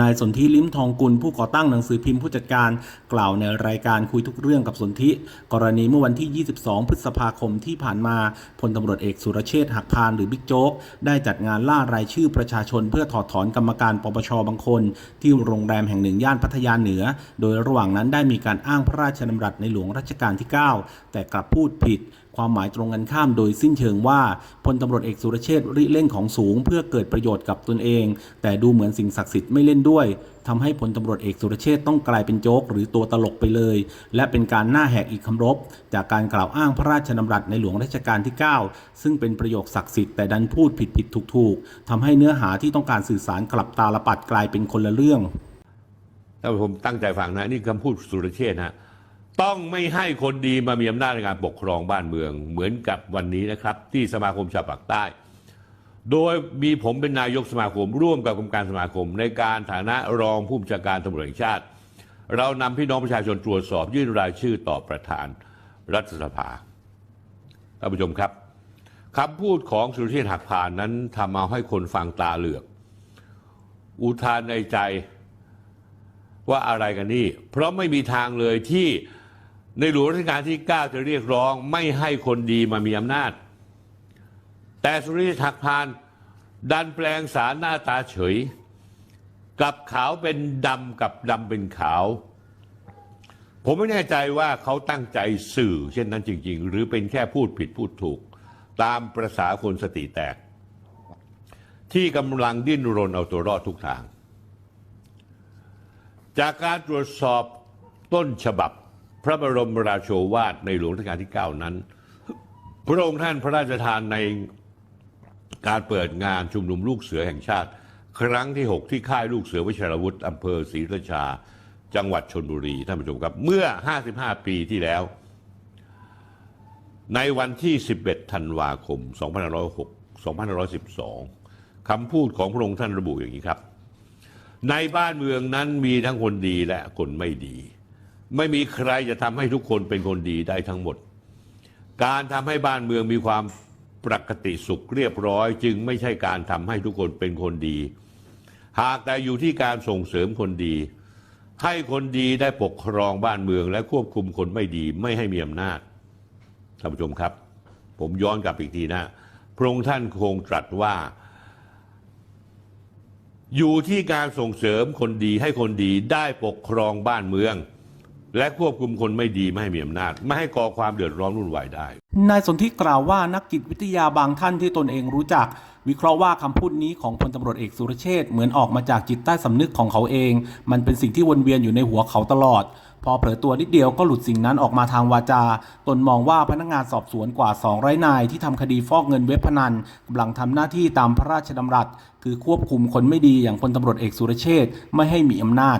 นายสนธิลิ้มทองกุลผู้ก่อตั้งหนังสือพิมพ์ผู้จัดการกล่าวในรายการคุยทุกเรื่องกับสนธิกรณีเมื่อวันที่ 22 พฤษภาคมที่ผ่านมาพลตำรวจเอกสุรเชษฐ์หักพานหรือบิ๊กโจ๊กได้จัดงานล่ารายชื่อประชาชน เพื่อถอดถอนกรรมการปปชบางคน ที่โรงแรมแห่งหนึ่งย่านพัทยาเหนือ โดยระหว่างนั้นได้มีการอ้างพระราชดำรัสในหลวงรัชกาลที่ 9 แต่กลับพูดผิด ความหมายตรงกันข้ามโดยสิ้นเชิงว่าพลตำรวจเอกสุรเชษฐ์ริเร่งของสูง เพื่อเกิดประโยชน์กับตนเอง แต่ดูเหมือนสิ่งศักดิ์สิทธิ์ไม่เล่นด้วยทำให้พลตำรวจเอกสุรเชษต้องกลายเป็นโจ๊กหรือตัวตลกไปเลย และเป็นการหน้าแหกอีกคำรบ จากการกล่าวอ้างพระราชดำรัสในหลวงรัชกาลที่ 9 ซึ่งเป็นประโยคศักดิ์สิทธิ์แต่ดันพูดผิดผิดถูกถูกทำให้เนื้อหาที่ต้องการสื่อสารกลับตาลปัดกลายเป็นคนละเรื่องท่าผมตั้งใจฟังนะ นี่คำพูดสุรเชษนะ ต้องไม่ให้คนดีมามีอำนาจในการปกครองบ้านเมือง เหมือนกับวันนี้นะครับ ที่สมาคมชาวปากใต้ โดยมีผมเป็นนายกสมาคม ร่วมกับกรรมการสมาคม ในการฐานะรองผู้บัญชาการตำรวจแห่งชาติ เรานำพี่น้องประชาชนตรวจสอบยื่นรายชื่อต่อประธานรัฐสภาท่านผู้ชมครับคำพูดของสุรเชษฐ์หักพานนั้นทำเอาให้คนฟังตาเหลือก อุทานในใจว่าอะไรกันนี่ เพราะไม่มีทางเลยที่ ในหลวงรัชกาลที่ 9 จะเรียกร้องไม่ให้คนดีมามีอำนาจ แต่สุริยถักพานดันแปลงสารหน้าตาเฉย กลับขาวเป็นดำกับดำเป็นขาว ผมไม่แน่ใจว่าเขาตั้งใจสื่อ เช่นนั้นจริง ๆ หรือเป็นแค่พูดผิดพูดถูก ตามประษาคนสติแตก ที่กำลังดิ้นรนเอาตัวรอดทุกทาง จากการตรวจสอบต้นฉบับ พระบรมราโชวาทในหลวงรัชกาลที่ 9 นั้น พระองค์ท่านพระราชทานในการเปิดงานชุมนุมลูกเสือแห่งชาติ ครั้งที่ 6 ที่ค่ายลูกเสือวิชรวุฒิอำเภอศรีราชา จังหวัดชนบุรีท่านผู้ชมครับ เมื่อ 55 ปีที่แล้ว ในวันที่ 11 ธันวาคม 2506 2512 คำพูดของพระองค์ท่านระบุอย่างนี้ครับ ในบ้านเมืองนั้นมีทั้งคนดีและคนไม่ดี ไม่มีใครจะทำให้ทุกคนเป็นคนดีได้ทั้งหมด การทำให้บ้านเมืองมีความปกติสุขเรียบร้อย จึงไม่ใช่การทำให้ทุกคนเป็นคนดี หากแต่อยู่ที่การส่งเสริมคนดี ให้คนดีได้ปกครองบ้านเมืองและควบคุมคนไม่ดีไม่ให้มีอำนาจท่านผู้ชมครับ ผมย้อนกลับอีกทีนะพระองค์ท่านคงตรัสว่า อยู่ที่การส่งเสริมคนดีให้คนดีได้ปกครองบ้านเมือง และควบคุมคนไม่ดีไม่ให้มีอำนาจ ไม่ให้ก่อความเดือดร้อนวุ่นวายได้ นายสนธิกล่าวว่านักจิตวิทยาบางท่านที่ตนเองรู้จัก วิเคราะห์ว่าคำพูดนี้ของพลตำรวจเอกสุรเชษฐ์เหมือนออกมาจากจิตใต้สำนึกของเขาเอง มันเป็นสิ่งที่วนเวียนอยู่ในหัวเขาตลอด พอเผลอตัวนิดเดียวก็หลุดสิ่งนั้นออกมาทางวาจา ตนมองว่าพนักงานสอบสวนกว่า200นายที่ทำคดีฟอกเงินเว็บพนันกำลังทำหน้าที่ตามพระราชดำรัส คือควบคุมคนไม่ดีอย่างพลตำรวจเอกสุรเชษฐ์ไม่ให้มีอำนาจ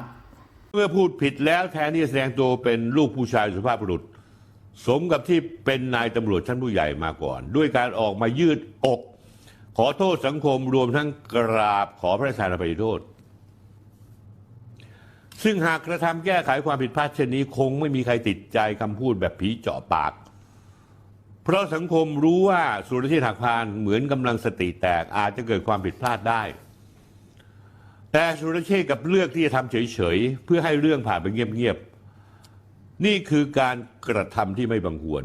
เมื่อพูดผิดแล้วแทนที่จะแสดงตัวเป็นลูกผู้ชายสุภาพบุรุษ สมกับที่เป็นนายตำรวจชั้นผู้ใหญ่มาก่อน ด้วยการออกมายืดอก ขอโทษสังคมรวมทั้งกราบขอพระราชทานอภัยโทษ ซึ่งหากกระทำแก้ไขความผิดพลาดเช่นนี้ คงไม่มีใครติดใจคำพูดแบบผีเจาะปาก เพราะสังคมรู้ว่าสุรเชษฐ์หักพานเหมือนกำลังสติแตกอาจจะเกิดความผิดพลาดได้ แต่สุรเชษกับเลือกที่จะทำเฉยๆ เพื่อให้เรื่องผ่านไปเงียบๆ นี่คือการกระทำที่ไม่บังควร